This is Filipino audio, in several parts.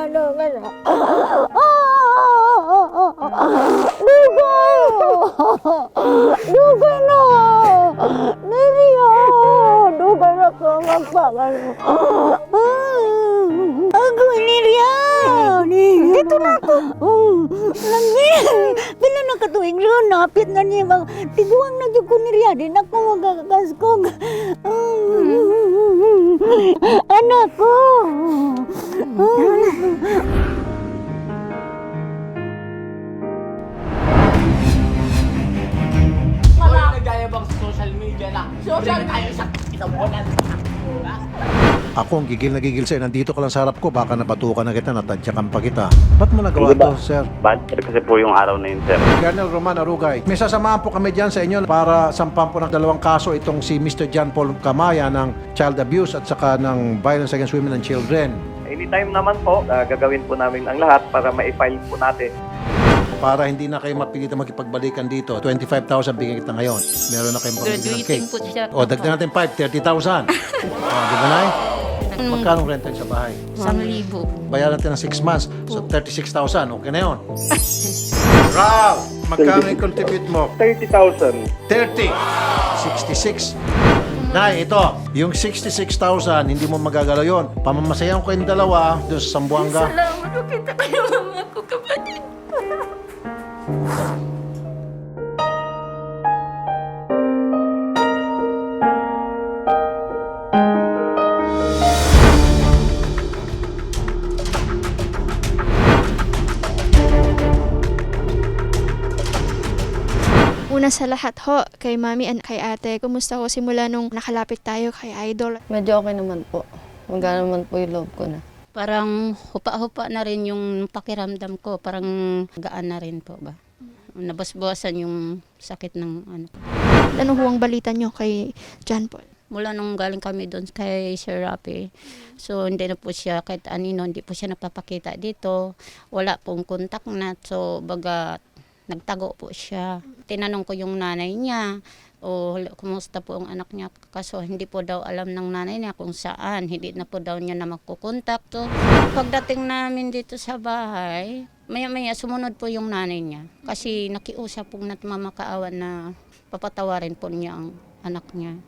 Ano ka na? Dugay! Dugay na! Nariya! Dugay na ka magpagal mo. Ako, Nariya! Dito na ako. Lagi! Bila na katuig ron, napit na niya. Mag- Tiguang na dyan ko Nariya. Di na ako magkakaskog. Anak ko! Wala nagayabang sa social media na social tayo sa kinabunan. Ako ang gigil na gigil sa'yo. Nandito ka lang sa harap ko. Baka napatukan na kita, natadyakan pa kita. Ba't mo nagawa Hindi ba? to, sir? Bad trip kasi po yung araw na yun, sir. Colonel Roman Arugay, may sasamahan po kami dyan sa inyo para sampahan po ng dalawang kaso itong si Mr. John Paul Kamaya ng child abuse at saka ng violence against women and children. Anytime naman po, ah, gagawin po namin ang lahat para ma-file po natin. Para hindi na kayo mapilitan makipagbalikan dito. 25,000 bigyan kita ngayon. Meron na kayong pambili ng Graduating cake. po siya. O, dagdagan natin 5, 30,000. o, di ba, Nay? Magkano renta sa bahay? Isang libo. Bayaran natin ng 6 months. So, 36,000. Okay na yun. Ralph! Magkano yung contribute mo? 30,000. 30. 66. Nay, ito. Yung 66,000, hindi mo magagalaw yun. Pamamasayan ko yung dalawa doon sa Sambuanga. Salamat po kita kayo sa lahat ho, kay mami and kay ate, kumusta ho simula nung nakalapit tayo kay Idol? Medyo okay naman po. Magana naman po yung loob ko na. Parang hupa-hupa na rin yung pakiramdam ko. Parang gaan na rin po ba. Nabasbawasan yung sakit ng ano. Ano ho ang balita nyo kay John Paul? Mula nung galing kami doon kay Sir Rapi, so hindi na po siya, kahit anino, hindi po siya nagpapakita dito. Wala pong kontak na. So, baga, nagtago po siya. Tinanong ko yung nanay niya, o kumusta po ang anak niya. Kaso hindi po daw alam ng nanay niya kung saan. Hindi na po daw niya na magkukontak. Pagdating namin dito sa bahay, maya-maya sumunod po yung nanay niya. Kasi nakiusap pong natmamakaawan na papatawarin po niya ang anak niya.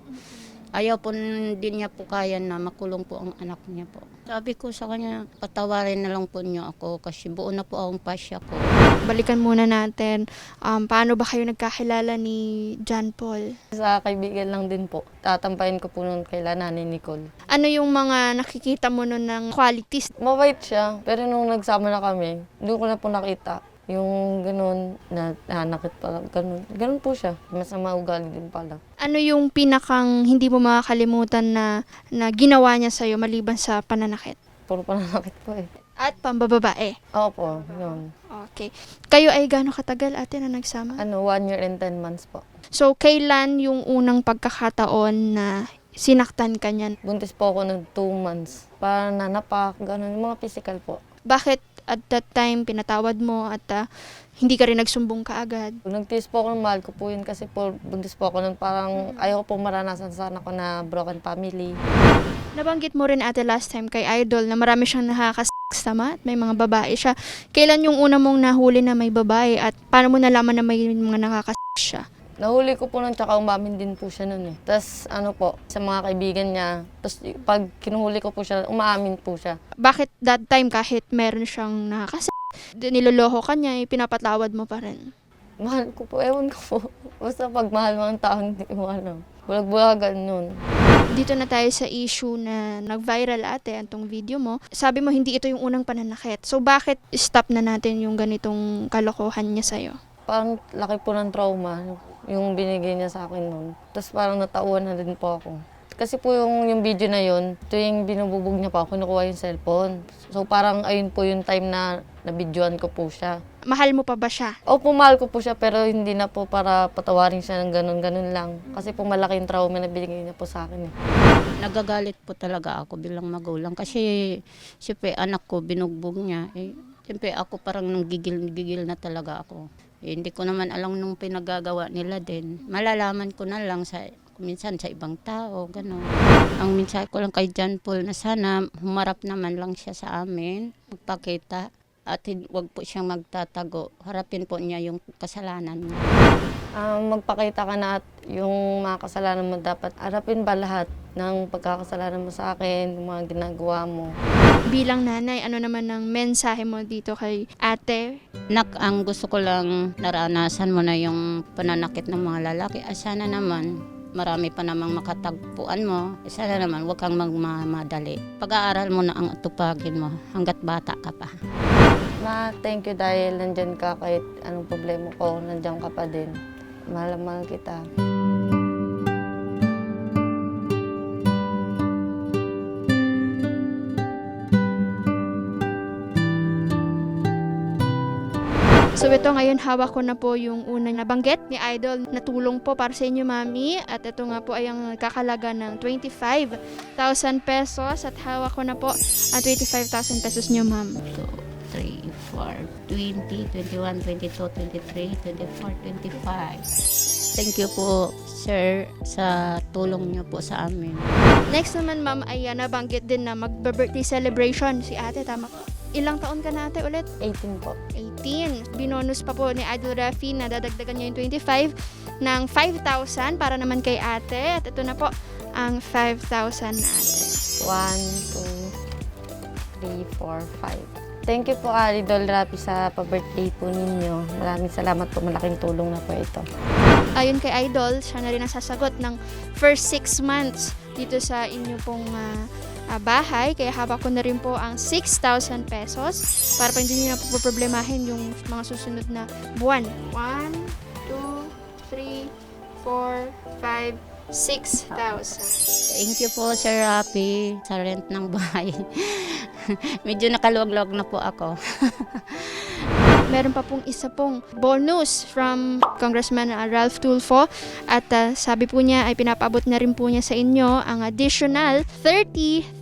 Ayaw po din niya po kaya na makulong po ang anak niya po. Sabi ko sa kanya, patawarin na lang po niyo ako kasi buo na po akong pasya ko. Balikan muna natin, um, paano ba kayo nagkakilala ni John Paul? Sa kaibigan lang din po. Tatampayin ko po nun kay Nanay Nicole. Ano yung mga nakikita mo nun ng qualities? Mabait siya, pero nung nagsama na kami, doon ko na po nakita. Yung ganun, na nanakit pala, ganun. Ganun po siya. Masama ugali din pala. Ano yung pinakang hindi mo makakalimutan na, na ginawa niya sa'yo maliban sa pananakit? Puro pananakit po eh. At pambababae. Opo, yun. Okay. Kayo ay gaano katagal ate na nagsama? Ano, one year and ten months po. So, kailan yung unang pagkakataon na sinaktan ka niyan? Buntis po ako ng two months. Para nanapak, ganun. Yung mga physical po. Bakit at that time pinatawad mo at ah, hindi ka rin nagsumbong ka agad? Nagtiis po ako ng mahal ko po yun kasi po, buntis po ako nun. Parang ayaw ko po maranasan sana ko na broken family. Nabanggit mo rin ate last time kay Idol na marami siyang nakakasama at may mga babae siya. Kailan yung una mong nahuli na may babae at paano mo nalaman na may mga nakakas siya? Nahuli ko po nun, tsaka umamin din po siya nun eh. Tapos ano po, sa mga kaibigan niya, tapos pag kinuhuli ko po siya, umaamin po siya. Bakit that time kahit meron siyang nakakas niloloko ka niya, eh, pinapatawad mo pa rin? Mahal ko po, ewan ko po. Basta pag mahal mo ang tao, hindi mo alam. Bulag-bulagan nun. Dito na tayo sa issue na nag-viral ate antong video mo. Sabi mo hindi ito yung unang pananakit. So bakit stop na natin yung ganitong kalokohan niya sa'yo? Parang laki po ng trauma yung binigay niya sa akin nun. Tapos parang natauan na din po ako. Kasi po yung, yung video na yun, tuwing binububog niya pa, kinukuha yung cellphone. So parang ayun po yung time na nabidyoan ko po siya. Mahal mo pa ba siya? Opo, mahal ko po siya pero hindi na po para patawarin siya ng ganun-ganun lang. Kasi po malaki yung trauma na binigay niya po sa akin. Eh. Nagagalit po talaga ako bilang magulang kasi siyempre anak ko binugbog niya. Eh, siyempre ako parang nanggigil-gigil na talaga ako. Eh, hindi ko naman alam nung pinagagawa nila din. Malalaman ko na lang sa minsan sa ibang tao, gano'n. Ang mensahe ko lang kay John Paul na sana humarap naman lang siya sa amin, magpakita at hin- wag po siyang magtatago. Harapin po niya yung kasalanan niya. Ah, magpakita ka na at yung mga kasalanan mo dapat harapin ba lahat ng pagkakasalanan mo sa akin, yung mga ginagawa mo. Bilang nanay, ano naman ang mensahe mo dito kay ate? Nak, ang gusto ko lang naranasan mo na yung pananakit ng mga lalaki. Ah, sana naman marami pa namang makatagpuan mo. Sana naman huwag kang magmamadali. Pag-aaral mo na ang tupagin mo hanggat bata ka pa. Ma, thank you dahil nandyan ka kahit anong problema ko, nandyan ka pa din. Mahal mahal kita. So ito ngayon hawak ko na po yung unang nabanggit ni Idol na tulong po para sa inyo mami at ito nga po ay ang kakalaga ng 25,000 pesos at hawak ko na po ang 25,000 pesos nyo ma'am. 2, 3, 4, 20, 21, 22, 23, 24, 25. Thank you po, sir, sa tulong niyo po sa amin. Next naman ma'am ay uh, nabanggit din na magbe-birthday celebration si ate tama po. Ilang taon ka na ate ulit? 18 po. 18. Binonus pa po ni Idol Rafi na dadagdagan niya yung 25 ng 5,000 para naman kay ate. At ito na po ang 5,000 na ate. 1, 2, 3, 4, 5. Thank you po, Idol Rapi, sa pa-birthday po ninyo. Maraming salamat po. Malaking tulong na po ito. Ayon kay Idol, siya na rin ang sasagot ng first 6 months dito sa inyo pong ah, ah, bahay. Kaya hawak ko na rin po ang 6,000 pesos para pa hindi nyo na po problemahin yung mga susunod na buwan. 1, 2, 3, 4, 5, 6,000. Thank you po, Sir Rapi, sa rent ng bahay. Medyo nakaluwag-luwag na po ako. Meron pa pong isa pong bonus from Congressman uh, Ralph Tulfo at uh, sabi po niya ay pinapaabot na rin po niya sa inyo ang additional 30,000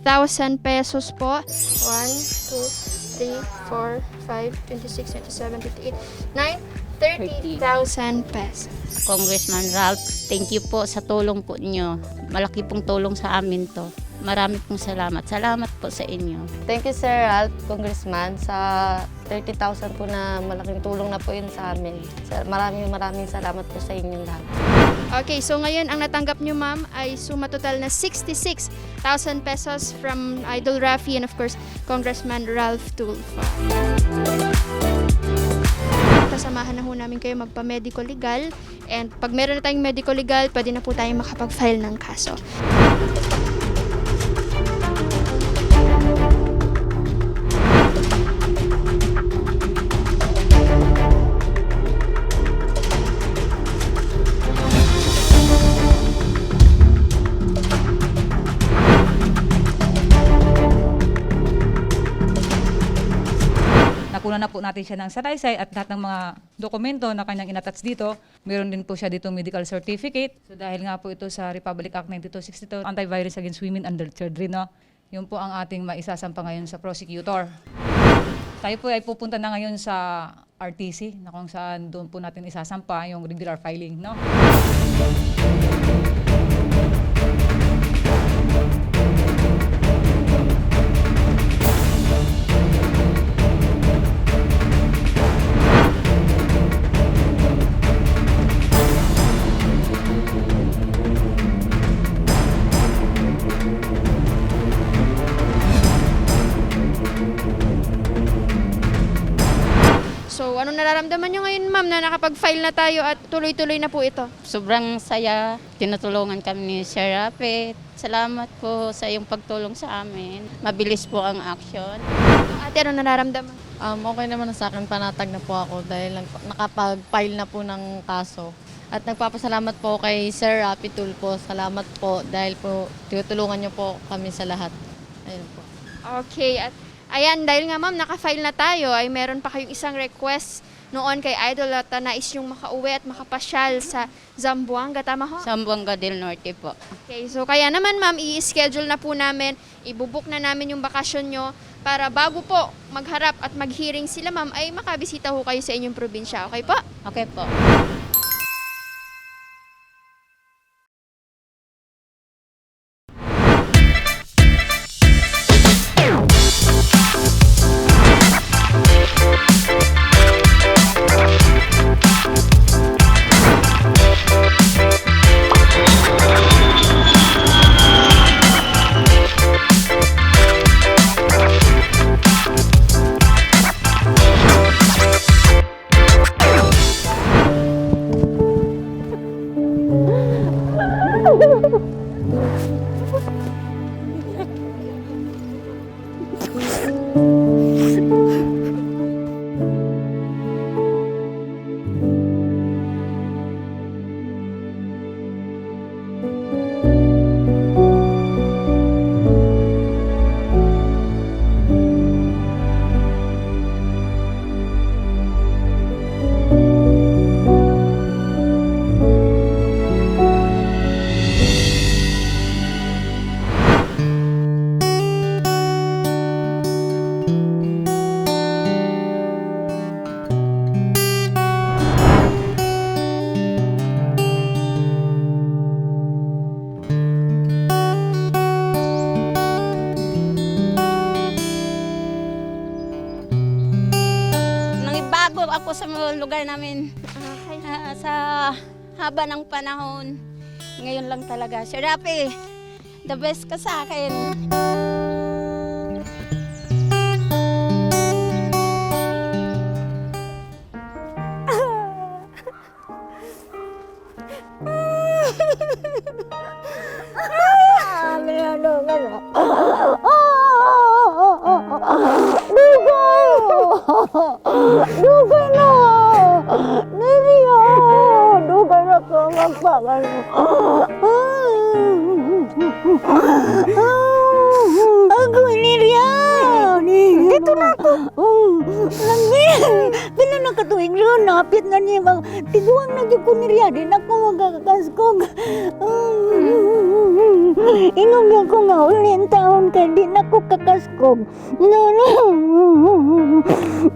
pesos po. 1, 2, 3, 4, 5, 26, 27, 28, 9, 30,000 pesos. Congressman Ralph, thank you po sa tulong po niyo. Malaki pong tulong sa amin to. Marami pong salamat. Salamat po sa inyo. Thank you, Sir Ralph, Congressman, sa 30,000 po na malaking tulong na po yun sa amin. Maraming maraming salamat po sa inyong lahat. Okay, so ngayon ang natanggap nyo ma'am ay suma total na 66,000 pesos from Idol Rafi and of course Congressman Ralph Tulfo. Kasamahan na ho namin kayo magpa-medical legal and pag meron na tayong medical legal, pwede na po tayong makapag-file ng kaso. Na po natin siya ng salaysay at lahat ng mga dokumento na kanyang inattach dito. Meron din po siya dito medical certificate. So dahil nga po ito sa Republic Act 9262, Anti-Virus Against Women Under Children, no? Yun po ang ating maisasampa ngayon sa prosecutor. Tayo po ay pupunta na ngayon sa RTC na kung saan doon po natin isasampa yung regular filing, no? Nararamdaman nyo ngayon ma'am na nakapag-file na tayo at tuloy-tuloy na po ito? Sobrang saya. Tinutulungan kami ni Sir Rapi. Salamat po sa iyong pagtulong sa amin. Mabilis po ang action. Ate, ano nararamdaman? Um, okay naman na sa akin, panatag na po ako dahil nakapag-file na po ng kaso. At nagpapasalamat po kay Sir Rapi Tulpo. Salamat po dahil po tinutulungan niyo po kami sa lahat. Ayun po. Okay, at ayan, dahil nga ma'am, naka-file na tayo, ay meron pa kayong isang request noon kay Idol at uh, nais yung makauwi at makapasyal sa Zamboanga, tama ho? Sambuanga del Norte po. Okay, so kaya naman ma'am, i-schedule na po namin, ibubuk na namin yung bakasyon nyo para bago po magharap at mag-hearing sila ma'am, ay makabisita ho kayo sa inyong probinsya. Okay po? Okay po. Nangibago ako sa mga lugar namin. Ah, sa haba ng panahon. Ngayon lang talaga. Sir Rapi, the best ka sa akin. Ako, Neriya! Dito na ako! Langi! Pila na katuig ron, napit na niya bang tiguang na dyan ko Neriya, di na ako magkakaskog. Ingong lang ko nga ulit taon ka, di na ako kakaskog. No, no.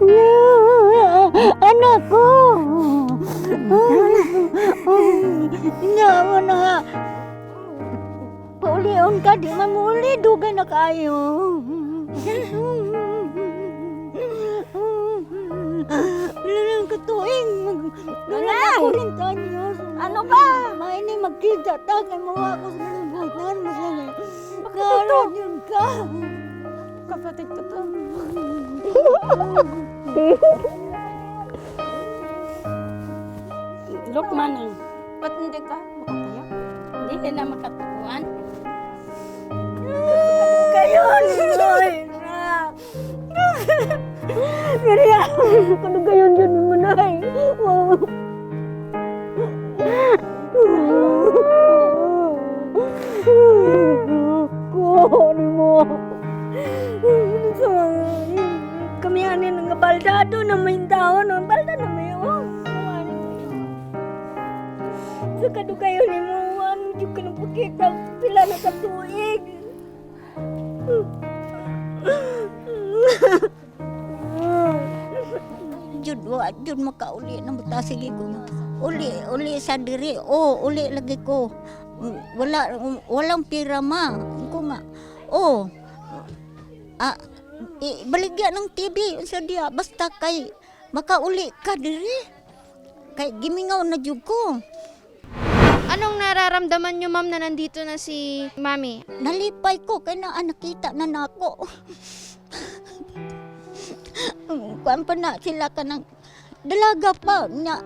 No, anak ko. Nyawa na nga. Paulion ka, di mamuli, dugay na kayo. Wala lang katuing. Wala! Ulit anyos. Ano ba? May ni magkita ta kay mawa ko sa kalibutan mo sa Karod yun ka. Kapatid ko to. Lukman ang. Ba't hindi ka makatayo? Hindi ka na makatukuan. Kayo! Ay, na! Kaya, kano gayon dyan mo na. Ko, ano mo? Kami anin ng baldado na may tao no balda na may oh. Yun? Sa kado kayo ni mo, ano yung ka nang pakita, pila na katuig. Jud wa jud makauli na buta sige ko. Uli uli sa diri. Oh, uli lagi ko. Wala walang pira ma. Ko nga. Oh. Ah, baligya ng TV sa dia basta kay makauli ka diri. Kay gimingaw na jud ko. Anong nararamdaman nyo, ma'am, na nandito na si mami? Nalipay ko kay na ah, nakita na nako. Kuan pa na sila ka ng dalaga pa na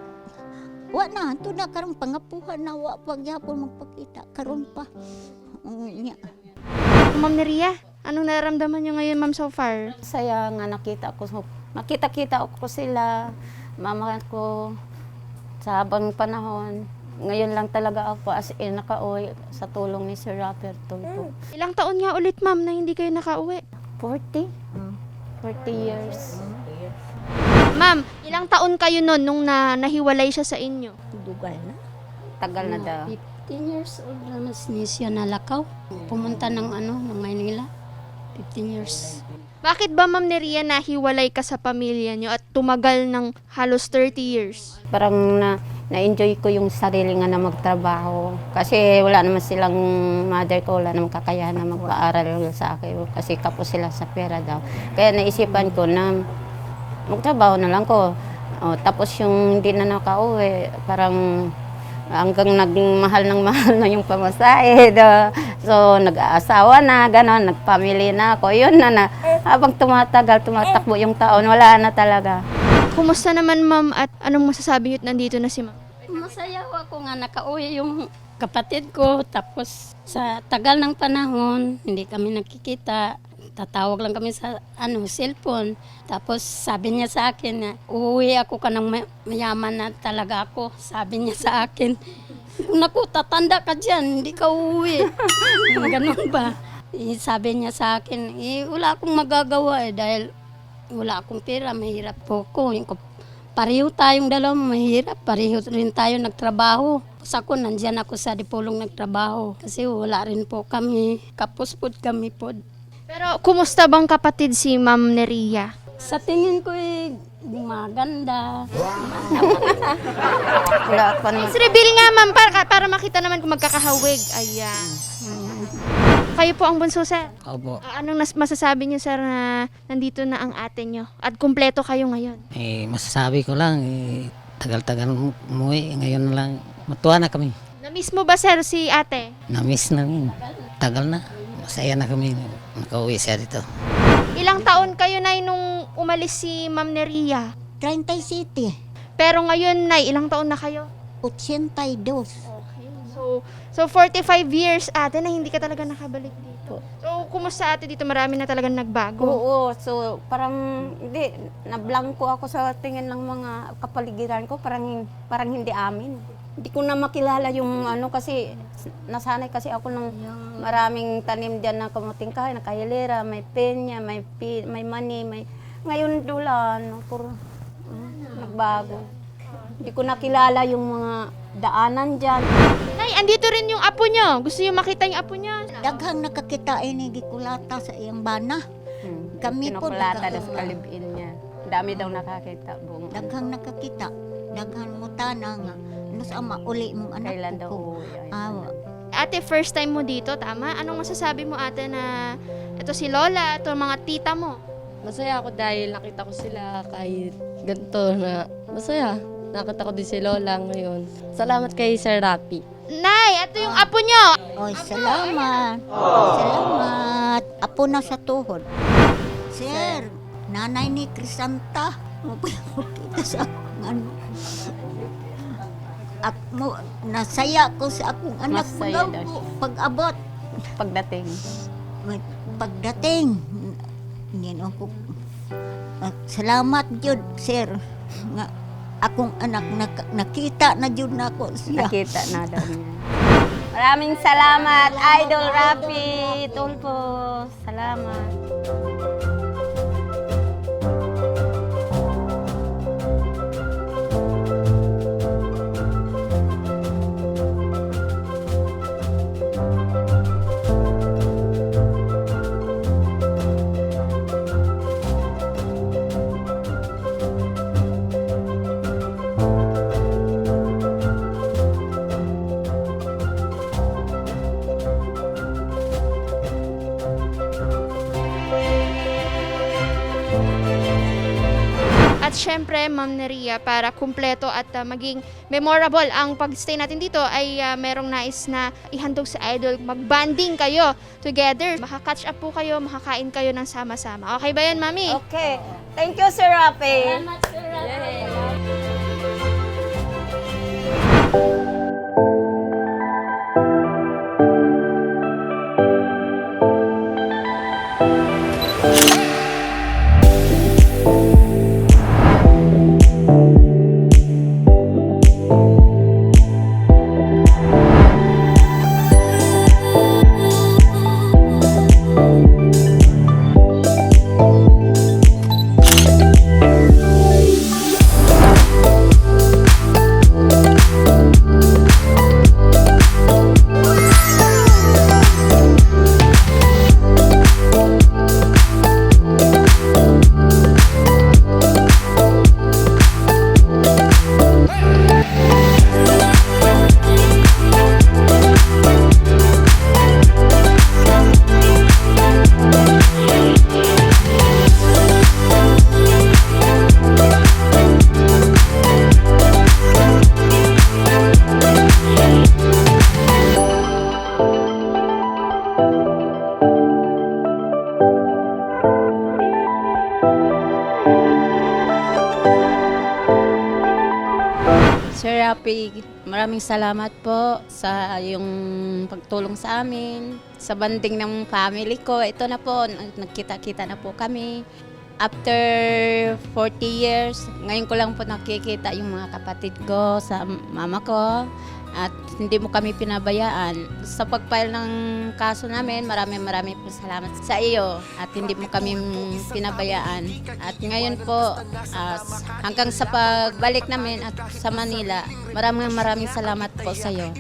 wa na to na karong pangapuhan na wa pa gyapon magpakita karon pa. Mm, nya. Ma'am Neria, anong nararamdaman nyo ngayon, ma'am, so far? Saya nga nakita ko. Nakita-kita ko sila. Mama ko sa habang panahon. Ngayon lang talaga ako as in nakauwi sa tulong ni Sir Rapper Tulpo. Ilang taon nga ulit, ma'am, na hindi kayo nakauwi? 40? 40 years. Ma'am, ilang taon kayo nun nung na nahiwalay siya sa inyo? Dugal na. Tagal na daw. 15 years old naman siya nalakaw. Pumunta ng ano, ng Maynila. 15 years. Bakit ba, ma'am Neria, nahiwalay ka sa pamilya nyo at tumagal ng halos 30 years? Parang na, na-enjoy ko yung sarili nga na magtrabaho. Kasi wala naman silang mother ko, wala naman kakayahan na magpaaral sa akin. Kasi kapos sila sa pera daw. Kaya naisipan ko na magtrabaho na lang ko. O, tapos yung hindi na nakauwi, parang hanggang naging mahal ng mahal na yung pamasahe. So, nag-aasawa na, gano'n, nag-family na ako. Yun na na, habang tumatagal, tumatakbo yung taon, wala na talaga. Kumusta naman, ma'am, at anong masasabi nyo at nandito na si ma'am? Masaya ako nga nakauwi yung kapatid ko. Tapos sa tagal ng panahon, hindi kami nakikita. Tatawag lang kami sa ano, cellphone. Tapos sabi niya sa akin na uuwi ako ka ng may- mayaman na talaga ako. Sabi niya sa akin, Naku, tatanda ka dyan, hindi ka uuwi. Ganun ba? Eh, sabi niya sa akin, eh, wala akong magagawa eh, dahil wala akong pera, mahirap po ko. Pareho tayong dalawa mahirap, pareho rin tayo nagtrabaho. Sa ako, nandyan ako sa Dipolong nagtrabaho. Kasi wala rin po kami, kapos po kami po. Pero kumusta bang kapatid si Ma'am Neria? Sa tingin ko eh, maganda. Wala pa naman. Reveal nga ma'am para, para makita naman kung magkakahawig. Ayan. Kayo po ang bunso, sir. Opo. Ah, Anong nas- masasabi niyo, sir, na nandito na ang ate niyo? At kumpleto kayo ngayon? Eh, masasabi ko lang, eh, tagal-tagal umuwi. Ngayon na lang, matuwa na kami. Na-miss mo ba, sir, si ate? Na-miss namin. Tagal na. Masaya na kami. Nakauwi siya dito. Ilang taon kayo, Nay, nung umalis si Ma'am Neria? 37, Pero ngayon, Nay, ilang taon na kayo? 82. So, so 45 years, ate, na hindi ka talaga nakabalik dito. So, kumusta ate dito? Marami na talagang nagbago. Oo, so parang hindi, nablangko ako sa tingin ng mga kapaligiran ko, parang, parang hindi amin. Hindi ko na makilala yung ano kasi nasanay kasi ako ng maraming tanim diyan na kamuting kahoy, na kahilera, may penya, may pi, may mani, may ngayon dula ano, puro mm, nagbago. Hindi ko nakilala yung mga daanan diyan. Nay, andito rin yung apo nyo. Gusto nyo makita yung apo nyo? Daghang nakakita ini gikulata sa iyang bana. Kami po Kinukulata daw sa kalibin niya. Dami daw nakakita buong Daghang nakakita. Daghang mo tana nga. Ano sa ama, uli mong anak kailan ko daw ko. uuwi. Ayun. Awa. Ate, first time mo dito, tama? Anong masasabi mo ate na ito si Lola, ito mga tita mo? Masaya ako dahil nakita ko sila kahit ganito na masaya. Nakita ko din si Lola ngayon. Salamat kay Sir Rapi. Nay, ito yung apo nyo! Oy, salamat. Salamat. Apo na sa tuhod. Sir, nanay ni Crisanta. Mapapakita sa akong ano. Ak mo, nasaya ko sa akong anak Masaya daw siya. pag-abot. Pagdating. May pagdating. Na ako. Salamat jud, sir. Nga akong anak nak- nakita na jud na ako siya. Nakita na daw niya. Maraming salamat, Idol Rapi, Tulpo. Salamat. At syempre, Ma'am Neria, para kumpleto at ah, maging memorable ang pagstay natin dito ay ah, merong nais na ihandog sa idol. Mag-banding kayo together. Makaka-catch up po kayo, makakain kayo ng sama-sama. Okay ba yan, Mami? Okay. Thank you, Sir Rapi. Maraming salamat po sa yung pagtulong sa amin, sa banding ng family ko. Ito na po, nag- nagkita-kita na po kami. After 40 years, ngayon ko lang po nakikita yung mga kapatid ko sa mama ko at hindi mo kami pinabayaan. Sa pag-file ng kaso namin, maraming maraming po salamat sa iyo at hindi mo kami pinabayaan. At ngayon po, ah, hanggang sa pagbalik namin at sa Manila, maraming maraming salamat po sa iyo.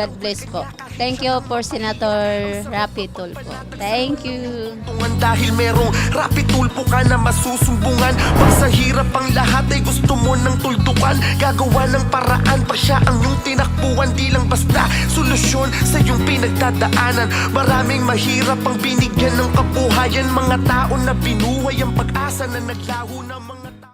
God bless po. Thank you for Senator Rapi Tulfo. Thank you. Dahil merong rapid tulpo ka na masusumbungan Pag sa hirap ang lahat ay gusto mo ng tuldukan Gagawa ng paraan pa siya ang iyong tinakbuhan Di lang basta solusyon sa iyong pinagdadaanan Maraming mahirap ang binigyan ng kabuhayan Mga tao na binuhay ang pag-asa na naglaho ng mga